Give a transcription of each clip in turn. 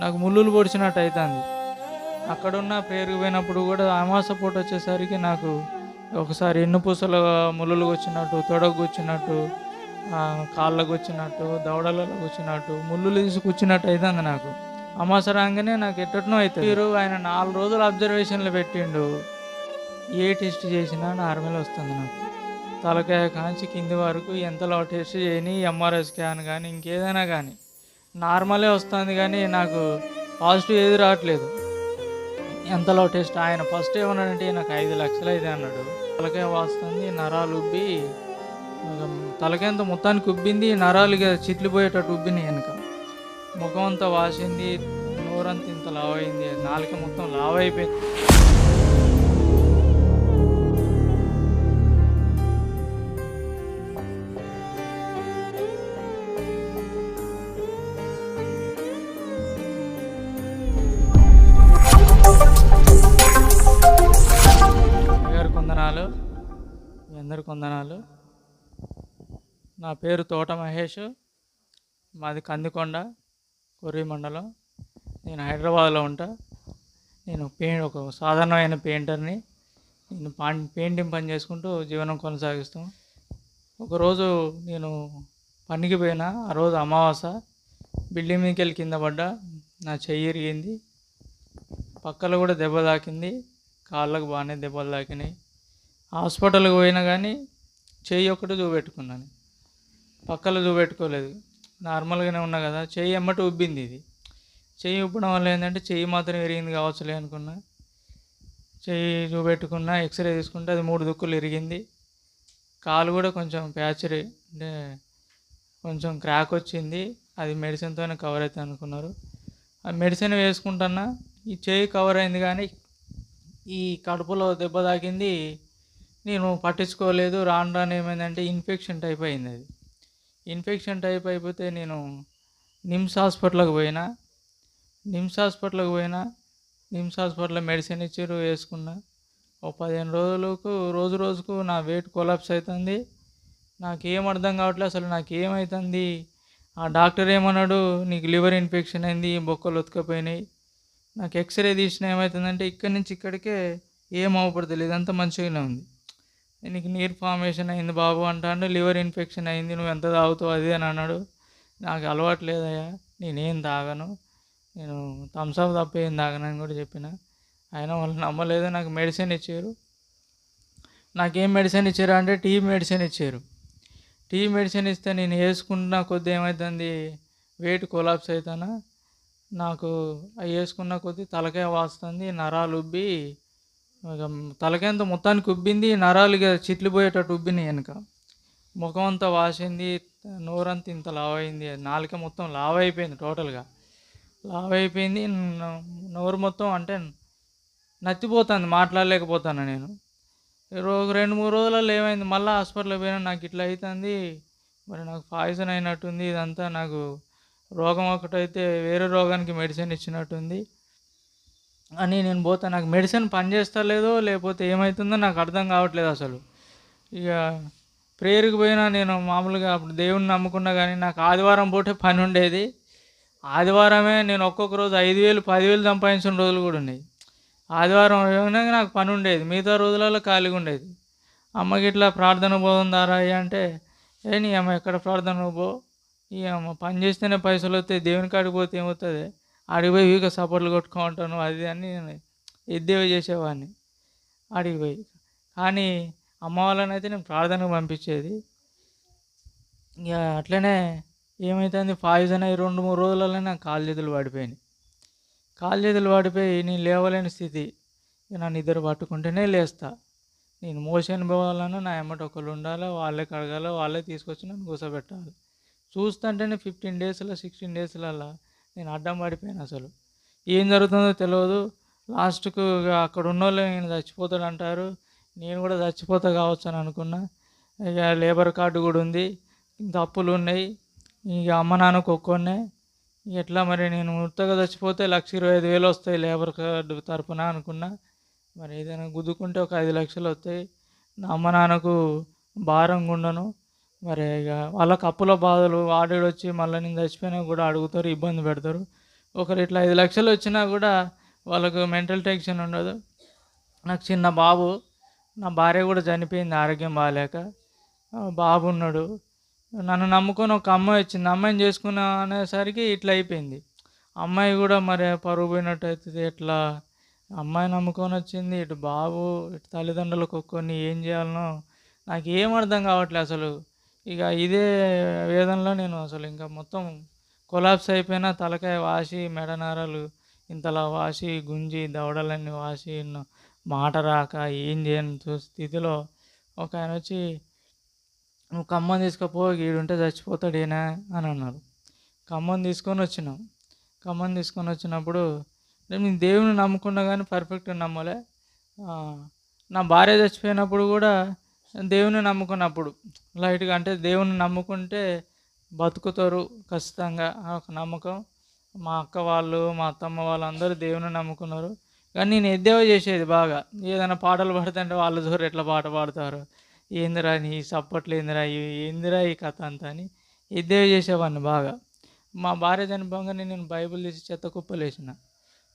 నాకు ముళ్ళులు పొడిచినట్టు అవుతుంది అక్కడున్న పేరుకు పోయినప్పుడు కూడా అమాస పూట వచ్చేసరికి నాకు ఒకసారి ఎన్ను పూసలు ముళ్ళులు వచ్చినట్టు తొడకు వచ్చినట్టు కాళ్ళకు వచ్చినట్టు దవడలలో వచ్చినట్టు ముళ్ళులు తీసి కూర్చున్నట్టు అవుతుంది నాకు. అమాస రాగానే నాకు ఎట్టనో అవుతుంది మీరు ఆయన నాలుగు రోజులు అబ్జర్వేషన్లో పెట్టిండు. ఏ టెస్ట్ చేసినా నార్మల్ వస్తుంది నాకు. తలకాయ కాంచి కింది వరకు ఎంతలో టెస్ట్ చేయని ఎంఆర్ఐ స్కాన్ కానీ ఇంకేదైనా కానీ నార్మలే వస్తుంది కానీ నాకు పాజిటివ్ ఏది రావట్లేదు. ఎంతలో టెస్ట్? ఆయన ఫస్ట్ ఏమన్నాడంటే నాకు ఐదు లక్షలు అయితే అన్నాడు. తలకాయ వాస్తుంది నరాలు ఉబ్బి ఇక మొత్తానికి ఉబ్బింది నరాలు ఇక చిట్లిపోయేటట్టు ఉబ్బినాయి వెనక. ముఖం అంతా వాసింది నోరంతా ఇంత లావ్ అయింది నాలుక మొత్తం లావ్ అయిపోయింది. వందనాలు. నా పేరు తోట మహేష్. మాది కందికొండ కొర్రి మండలం. నేను హైదరాబాద్లో ఉంటా. నేను పెయింట్ ఒక సాధారణమైన పెయింటర్ని. నేను పా పెయింటింగ్ పని చేసుకుంటూ జీవనం కొనసాగిస్తాం. ఒకరోజు నేను పనికి పోయినా ఆ రోజు అమావాస. బిల్డింగ్ మీదకి వెళ్ళి కింద పడ్డా. నా చెయ్యి ఇరిగింది. పక్కలో కూడా దెబ్బ తాకింది. కాళ్ళకు బాగానే దెబ్బలు తాకినాయి. హాస్పిటల్కి పోయినా కానీ చెయ్యి ఒక్కటి చూపెట్టుకున్నాను పక్కలో చూపెట్టుకోలేదు. నార్మల్గానే ఉన్నా కదా చెయ్యి ఎమ్మటి ఉబ్బింది ఇది. చెయ్యి ఉబ్బడం వల్ల ఏంటంటే చెయ్యి మాత్రం ఎరిగింది కావచ్చులే అనుకున్నా. చెయ్యి చూపెట్టుకున్నా ఎక్స్రే తీసుకుంటే అది మూడు దుక్కులు ఇరిగింది కాలు కూడా కొంచెం ప్యాచరీ అంటే కొంచెం క్రాక్ వచ్చింది. అది మెడిసిన్తోనే కవర్ అవుతుంది అనుకున్నారు. ఆ మెడిసిన్ వేసుకుంటున్నా ఈ చేయి కవర్ అయింది కానీ ఈ కడుపులో దెబ్బ తాకింది నేను పట్టించుకోలేదు రాను రాను ఏమైందంటే ఇన్ఫెక్షన్ టైప్ అయింది అది. ఇన్ఫెక్షన్ టైప్ అయిపోతే నేను నిమ్స్ హాస్పిటల్కి పోయినా నిమ్స్ హాస్పిటల్కి పోయినా నిమ్స్ హాస్పిటల్లో మెడిసిన్ ఇచ్చారు వేసుకున్నా. ఒక పదిహేను రోజులకు రోజు రోజుకు నా వెయిట్ కొలాప్స్ అవుతుంది. నాకేం అర్థం కావట్లేదు అసలు నాకు ఏమవుతుంది ఆ డాక్టర్ ఏమన్నాడు? నీకు లివర్ ఇన్ఫెక్షన్ అయింది బొక్కలు ఉతకపోయినాయి. నాకు ఎక్స్రే తీసిన ఏమవుతుందంటే ఇక్కడి నుంచి ఇక్కడికే ఏం అవపడతలేదు అంత మంచిగానే ఉంది. నీకు నీరు ఫార్మేషన్ అయింది బాబు అంటాడు లివర్ ఇన్ఫెక్షన్ అయింది నువ్వు ఎంత తాగుతావు అది అని అన్నాడు. నాకు అలవాటు లేదయ్యా నేనేం తాగను నేను థమ్స్అప్ తప్ప ఏం తాగనని కూడా చెప్పిన. అయినా వాళ్ళు నమ్మలేదు నాకు మెడిసిన్ ఇచ్చారు. నాకేం మెడిసిన్ ఇచ్చారు అంటే టీ మెడిసిన్ ఇచ్చారు. టీ మెడిసిన్ ఇస్తే నేను వేసుకున్న కొద్ది ఏమవుతుంది వెయిట్ కొలాప్స్ అవుతానా నాకు అవి వేసుకున్న కొద్దీ తలకాయ వాస్తుంది నరాలు ఉబ్బి తలకెంత మొత్తానికి ఉబ్బింది నరాలు చిట్లు పోయేటట్టు ఉబ్బినాయి వెనక. ముఖం అంతా వాసింది నోరంతా ఇంత లావ్ అయింది నాలుక మొత్తం లావ్ అయిపోయింది టోటల్గా. లావ్ అయిపోయింది నోరు మొత్తం అంటే నచ్చిపోతుంది మాట్లాడలేకపోతాను నేను. రో- రెండు మూడు రోజులలో ఏమైంది మళ్ళీ హాస్పిటల్ పోయినా నాకు ఇట్లా అవుతుంది మరి నాకు పాయిజన్ అయినట్టుంది ఇదంతా నాకు రోగం ఒకటైతే వేరే రోగానికి మెడిసిన్ ఇచ్చినట్టుంది. అని నేను పోతా. నాకు మెడిసిన్ పనిచేస్తలేదో లేకపోతే ఏమవుతుందో నాకు అర్థం కావట్లేదు అసలు. ఇక ప్రేయర్కి పోయినా నేను మామూలుగా అప్పుడు దేవుణ్ణి నమ్ముకున్నా కానీ నాకు ఆదివారం పూటే పని ఉండేది. ఆదివారమే నేను ఒక్కొక్క రోజు ఐదు వేలు పదివేలు సంపాదించిన రోజులు కూడా ఉన్నాయి. ఆదివారం ఏమైనా నాకు పని ఉండేది. మిగతా రోజులలో ఖాళీగా ఉండేది. అమ్మకి ఇట్లా ప్రార్థన పోతుందారా అయ్యా అంటే ఏ నీ అమ్మ ఎక్కడ ప్రార్థన పో? ఈ అమ్మ పని చేస్తేనే పైసలు వస్తాయి దేవుని కాడికి పోతే ఏమవుతుంది? ఆడికి పోయి సపోర్ట్లు కొట్టుకుంటాను అది అని నేను ఎద్దేవి చేసేవాడిని. ఆడికి కానీ అమ్మ వాళ్ళని అయితే నేను ప్రార్థనకు పంపించేది. ఇక అట్లనే ఏమవుతుంది పాయిజన్ అయ్యి రెండు మూడు రోజులలోనే నాకు కాలు చేతులు పడిపోయినాయి కాలు చేతులు పడిపోయి నేను లేవలేని స్థితి. నా నిద్ర పట్టుకుంటేనే లేస్తా. నేను మోషన్ పోవాలన్నా నా ఎమ్మటి ఒకళ్ళు ఉండాలి వాళ్ళే కడగాలి వాళ్ళే తీసుకొచ్చి నన్ను కూర్చోబెట్టాలి చూస్తుంటేనే ఫిఫ్టీన్ డేస్లో సిక్స్టీన్ డేస్లలో నేను అడ్డం పడిపోయాను అసలు. ఏం జరుగుతుందో తెలియదు లాస్ట్కు ఇక అక్కడ ఉన్న వాళ్ళు నేను చచ్చిపోతాడు అంటారు. నేను కూడా చచ్చిపోతా కావచ్చు అని అనుకున్నా. ఇక లేబర్ కార్డు కూడా ఉంది. ఇంత అప్పులు ఉన్నాయి. ఇక అమ్మ నాన్నకు ఒక్కొన్నే. ఎట్లా మరి నేను ఉత్తగా చచ్చిపోతే లక్ష ఇరవై ఐదు వేలు వస్తాయి లేబర్ కార్డు తరపున అనుకున్నా. మరి ఏదైనా గుద్దుకుంటే ఒక ఐదు లక్షలు వస్తాయి. నా అమ్మ నాన్నకు భారంగా ఉండను. మరి ఇక వాళ్ళకి అప్పుల బాధలు ఆడేడు వచ్చి మళ్ళీ నేను చచ్చిపోయినా కూడా అడుగుతారు ఇబ్బంది పెడతారు. ఒకరు ఇట్లా ఐదు లక్షలు వచ్చినా కూడా వాళ్ళకు మెంటల్ టెన్షన్ ఉండదు. నాకు చిన్న బాబు నా భార్య కూడా చనిపోయింది ఆరోగ్యం బాగాలేక. బాబు ఉన్నాడు. నన్ను నమ్ముకొని ఒక అమ్మాయి వచ్చింది. అమ్మాయిని చేసుకున్నా అనేసరికి ఇట్లా అయిపోయింది. అమ్మాయి కూడా మరి పరుగు పోయినట్టు అవుతుంది. ఎట్లా? అమ్మాయి నమ్ముకొని వచ్చింది. ఇటు బాబు ఇటు తల్లిదండ్రులకు కొన్ని ఏం చేయాలనో నాకు ఏం అర్థం కావట్లేదు అసలు. ఇక ఇదే వేదనలో నేను అసలు ఇంకా మొత్తం కొలాప్స్ అయిపోయిన తలకాయ వాసి మెడనరాలు ఇంతలా వాసి గుంజి దవడలన్నీ వాసి మాట రాక ఏం చేయని స్థితిలో ఒక ఆయన వచ్చి నువ్వు ఖమ్మం తీసుకుపో ఉంటే చచ్చిపోతాడు ఈయన అని అన్నారు. ఖమ్మం తీసుకొని వచ్చినాం. ఖమ్మం తీసుకొని వచ్చినప్పుడు నేను దేవుని నమ్ముకున్నా కానీ పర్ఫెక్ట్ నమ్మలే. నా భార్య చచ్చిపోయినప్పుడు కూడా దేవుని నమ్ముకున్నప్పుడు లైట్గా అంటే దేవుని నమ్ముకుంటే బతుకుతారు ఖచ్చితంగా. ఒక నమ్మకం. మా అక్క వాళ్ళు మా అత్తమ్మ వాళ్ళందరూ దేవుని నమ్ముకున్నారు. కానీ నేను ఎద్దేవా చేసేది బాగా. ఏదైనా పాటలు పాడుతుంటే వాళ్ళ దూరం ఎట్లా పాట పాడతారు? ఏందిరా నీ చప్పట్లు ఏందిరా ఏందిరా ఈ కథ అంతా అని ఎద్దేవ చేసేవాడిని బాగా. మా భార్య చనిపోగానే నేను బైబిల్ తీసి చెత్త కుప్పలేసిన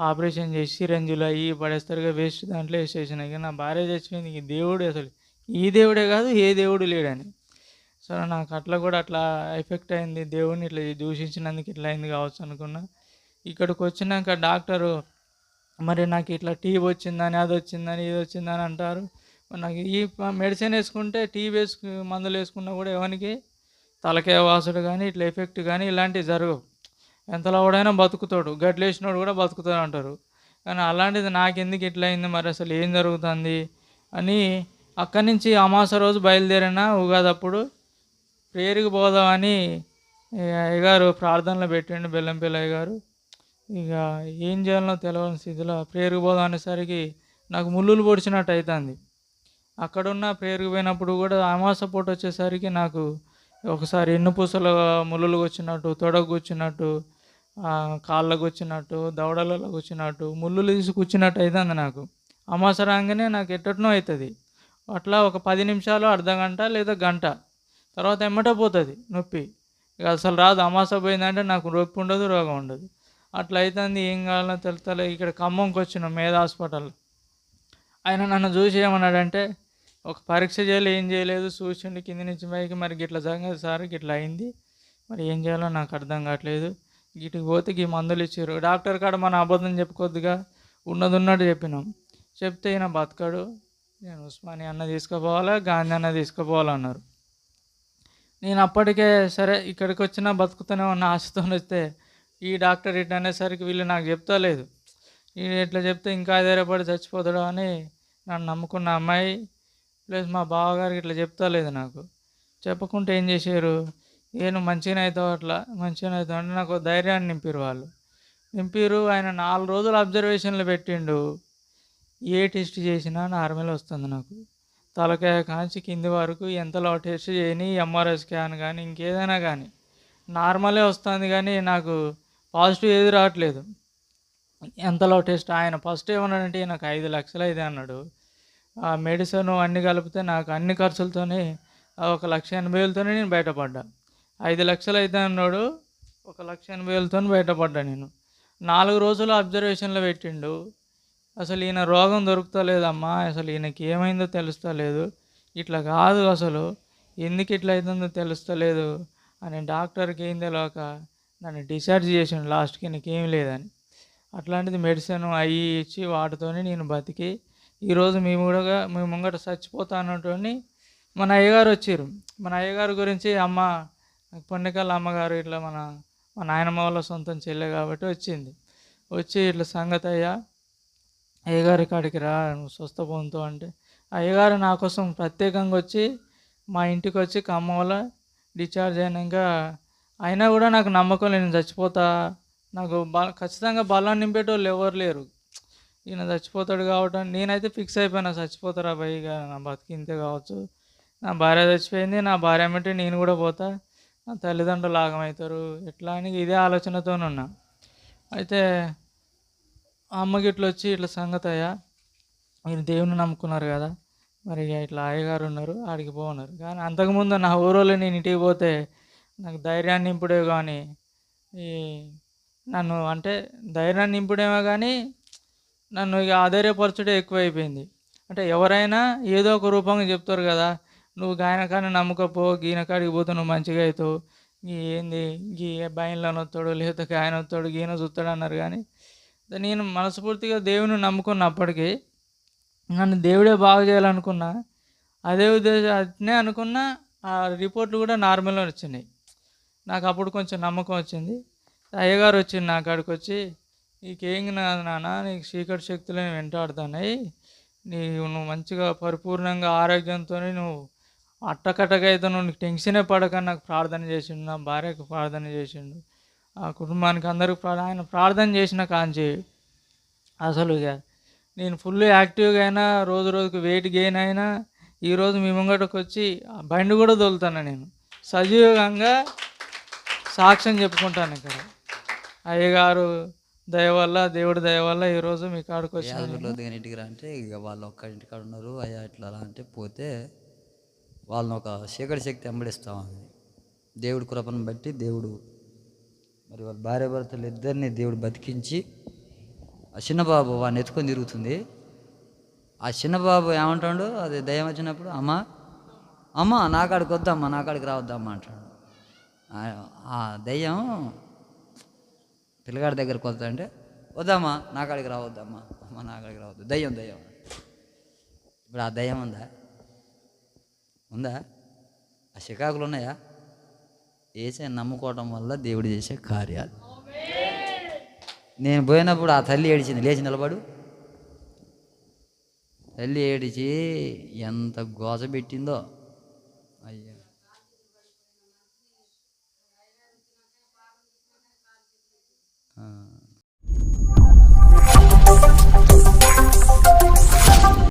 ఆపరేషన్ చేసి సిరంజులు అయ్యి పడేస్తారుగా వేస్ట్ దాంట్లో వేసేసిన. ఇక నా భార్య చచ్చిపోయింది. ఇంక దేవుడు అసలు ఈ దేవుడే కాదు ఏ దేవుడు లేడని. సో నాకు అట్లా కూడా అట్లా ఎఫెక్ట్ అయింది. దేవుడిని ఇట్లా దూషించినందుకు ఇట్లా అయింది కావచ్చు అనుకున్నా. ఇక్కడికి వచ్చినాక డాక్టరు మరి నాకు ఇట్లా టీబీ వచ్చిందని అది వచ్చిందని ఇది వచ్చిందని అంటారు. నాకు ఈ మెడిసిన్ వేసుకుంటే టీబీ వేసుకు మందులు వేసుకున్నా కూడా ఎవరికి తలకాయ వాసుడు కానీ ఇట్లా ఎఫెక్ట్ కానీ ఇలాంటివి జరగవు. ఎంతలో ఎవడైనా బతుకుతాడు. గడ్లేసినోడు కూడా బతుకుతాడు అంటారు. కానీ అలాంటిది నాకెందుకు ఇట్లా అయింది? మరి అసలు ఏం జరుగుతుంది? అని అక్కడి నుంచి అమాస రోజు బయలుదేరిన ఉగాది అప్పుడు ప్రేయర్కి పోదామని అయ్యగారు ప్రార్థనలో పెట్టిండు బెల్లంపల్లి అయ్యగారు. ఇక ఏం చేయాలనో తెలియని స్థితిలో ప్రేయర్కి పోదాం అనేసరికి నాకు ముళ్ళులు పొడిచినట్టు అవుతుంది అక్కడున్న ప్రేయర్కి పోయినప్పుడు కూడా అమాస పూట వచ్చేసరికి నాకు ఒకసారి ఎన్ను పూసలు ముళ్ళులకు వచ్చినట్టు తొడకు వచ్చినట్టు కాళ్ళకు వచ్చినట్టు దవడలలో వచ్చినట్టు ముళ్ళులు తీసి కూర్చున్నట్టు అవుతుంది నాకు. అమాస రాగానే నాకు ఎట్టనో అవుతుంది అట్లా ఒక పది నిమిషాలు అర్ధ గంట లేదా గంట. తర్వాత ఎమ్మట పోతుంది నొప్పి. ఇక అసలు రాదు. అమాస పోయిందంటే నాకు నొప్పి ఉండదు రోగం ఉండదు. అట్లా అవుతుంది ఏం కావాలో తెలుతలే ఇక్కడ ఖమ్మంకి వచ్చినాం మేధ హాస్పిటల్ ఆయన నన్ను చూసి ఏమన్నాడంటే ఒక పరీక్ష చేయాలి ఏం చేయలేదు. చూసిండి కింది నుంచి పైకి. మరి గిట్ల సంగతి సార్ గిట్ల అయింది. మరి ఏం చేయాలో నాకు అర్థం కావట్లేదు. గిటికి పోతే ఈ మందులు ఇచ్చారు డాక్టర్ కాడ మన అబద్ధం చెప్పుకోద్దుగా. ఉన్నది ఉన్నట్టు చెప్పినాం. చెప్తే ఈయన బతకడు. నేను ఉస్మాని అన్న తీసుకుపోవాలా గాంధీ అన్న తీసుకుపోవాలన్నారు. నేను అప్పటికే సరే ఇక్కడికి వచ్చినా బతుకుతూనే ఉన్న ఆశతో వస్తే ఈ డాక్టర్ ఇట్ అనేసరికి వీళ్ళు నాకు చెప్తా లేదు ఈ ఇట్లా చెప్తే ఇంకా ధైర్యపడి చచ్చిపోతాడు అని నన్ను నమ్ముకున్న అమ్మాయి ప్లస్ మా బావగారికి ఇట్లా చెప్తా లేదు నాకు. చెప్పకుంటే ఏం చేశారు? నేను మంచిగానే అవుతావు అట్లా మంచిగానే అవుతావు అంటే నాకు ధైర్యాన్ని నింపారు వాళ్ళు. నింపారు ఆయన నాలుగు రోజులు అబ్జర్వేషన్లో పెట్టిండు. ఏ టెస్ట్ చేసినా నార్మల్ వస్తుంది నాకు. తలకాయ కాంచి కింది వరకు ఎంతలో టెస్ట్ చేయని ఎంఆర్ఐ స్కాన్ కానీ ఇంకేదైనా కానీ నార్మలే వస్తుంది కానీ నాకు పాజిటివ్ ఏది రావట్లేదు. ఎంతలో టెస్ట్ ఆయన ఫస్ట్ ఏమన్నాడంటే నాకు ఐదు లక్షలు అయితే అన్నాడు. ఆ మెడిసిన్ అన్ని కలిపితే నాకు అన్ని ఖర్చులతోనే ఒక లక్ష ఎనభై వేలతోనే నేను బయటపడ్డా. ఐదు లక్షలు అయితే అన్నాడు ఒక లక్ష ఎనభై వేలతో బయటపడ్డా నేను. నాలుగు రోజులు అబ్జర్వేషన్లో పెట్టిండు. అసలు ఈయన రోగం దొరుకుతలేదమ్మా అసలు ఈయనకి ఏమైందో తెలుస్తలేదు ఇట్లా కాదు అసలు. ఎందుకు ఇట్లా అవుతుందో తెలుస్తలేదు అని డాక్టర్కి ఏం తెలియక నన్ను డిశ్చార్జ్ చేసిండు లాస్ట్కి నీకేం లేదని. అట్లాంటిది మెడిసిన్ అవి ఇచ్చి వాటితోనే నేను బతికి ఈరోజు మేము కూడా మేము ముంగట చచ్చిపోతా అన్నట్టుని మన అయ్యగారు వచ్చారు. మన అయ్యగారు గురించి అమ్మ పొన్నికల్ అమ్మగారు ఇట్లా మన మా నాయనమ్మ వాళ్ళ సొంతం చెల్లె కాబట్టి వచ్చింది. వచ్చి ఇట్లా సంగతి అయ్యా అయ్యగారి కాడికి రా నువ్వు స్వస్థ పొందుతూ అంటే. అయ్యగారు నా కోసం ప్రత్యేకంగా వచ్చి మా ఇంటికి వచ్చి ఖమ్మంలో డిశ్చార్జ్ అయినాక అయినా కూడా నాకు నమ్మకం లేదు నేను చచ్చిపోతా. నాకు బ ఖచ్చితంగా బలాన్ని నింపేటోళ్ళు ఎవరు లేరు. ఈయన చచ్చిపోతాడు కాబట్టి నేనైతే ఫిక్స్ అయిపోయినా చచ్చిపోతారా భయ్ ఇక నా బతికి ఇంతే కావచ్చు. నా భార్య చచ్చిపోయింది నా భార్య ఏమంటే నేను కూడా పోతా. నా తల్లిదండ్రులు ఆగమవుతారు. ఎట్లా అని ఇదే ఆలోచనతోనున్నా అయితే ఆ అమ్మకి ఇట్లా వచ్చి ఇట్లా సంగతి అయ్యా మీరు దేవుని నమ్ముకున్నారు కదా మరి ఇక ఇట్లా అయ్యగారు ఉన్నారు ఆడికి పోన్నారు కానీ అంతకుముందు నా ఊరోళ్ళు నేను ఇంటికి పోతే నాకు ధైర్యాన్ని నింపుడే కానీ ఈ నన్ను అంటే ధైర్యాన్ని నింపుడేమో కానీ నన్ను ఇక ఆధైర్యపరచుడే ఎక్కువైపోయింది. అంటే ఎవరైనా ఏదో ఒక రూపంగా చెప్తారు కదా నువ్వు గాయనకాన్ని కానీ నమ్మకపో గీన కాడికి పోతే నువ్వు మంచిగా అవుతావు ఏంది గీ బయలులో నొత్తాడు లేకపోతే ఆయన వస్తాడు గీన చూస్తాడు అన్నారు కానీ నేను మనస్ఫూర్తిగా దేవుని నమ్ముకున్నప్పటికీ నన్ను దేవుడే బాగు చేయాలనుకున్నా అదే ఉద్దేశం అట్నే అనుకున్నా ఆ రిపోర్ట్లు కూడా నార్మల్గా వచ్చినాయి. నాకు అప్పుడు కొంచెం నమ్మకం వచ్చింది. అయ్యగారు వచ్చింది నా కాడికి వచ్చి నీకేం కాదు నాన్న నీకు చీకటి శక్తులు వెంటాడుతున్నాయి. నీ నువ్వు మంచిగా పరిపూర్ణంగా ఆరోగ్యంతో నువ్వు అట్టకట్టకైతే నువ్వు టెన్షనే పడక నాకు ప్రార్థన చేసిండు. నా భార్యకు ప్రార్థన చేసిండు. ఆ కుటుంబానికి అందరికి ఆయన ప్రార్థన చేసిన కాంచి. అసలు ఇక నేను ఫుల్ యాక్టివ్గా అయినా రోజు రోజుకు వెయిట్ గెయిన్ అయినా ఈరోజు మీ ముంగటకు వచ్చి బండి కూడా తోలుతాను నేను. సజీవంగా సాక్ష్యం చెప్పుకుంటాను ఇక్కడ. అయ్యగారు దయ వల్ల దేవుడి దయ వల్ల ఈరోజు మీ కాడికి దిగిన ఇంటికి రా అంటే ఇక వాళ్ళు ఒక్క ఇంటికాడ ఉన్నారు అయ్యా ఇట్లా అంటే పోతే వాళ్ళని ఒక చీకటి శక్తి వెంబడిస్తామని దేవుడి కృపను బట్టి దేవుడు మరి వాళ్ళ భార్య భర్తలు ఇద్దరిని దేవుడు బతికించి ఆ చిన్నబాబు వాడిని ఎత్తుకొని తిరుగుతుంది. ఆ చిన్నబాబు ఏమంటాడు? అది దయం వచ్చినప్పుడు అమ్మ అమ్మ నా కాడికి వద్దమ్మా నా కాడికి రావద్దమ్మా అంటాడు. ఆ- దయ్యం పిల్లగాడి దగ్గరకు వద్దా వద్దామా వద్దమ్మా నా కాడికి రావద్దమ్మా అమ్మ నా కాడికి రావద్దు దయ్యం దయ్యం ఇప్పుడు ఆ దయ్యం ఉందా? ఉందా? ఆ చికాకులు ఉన్నాయా? ఏసే నమ్ముకోవడం వల్ల దేవుడు చేసే కార్యాలు. నేను పోయినప్పుడు ఆ తల్లి ఏడిచింది లేచి నిలబడు. తల్లి ఏడిచి ఎంత గోజ పెట్టిందో. అయ్యా.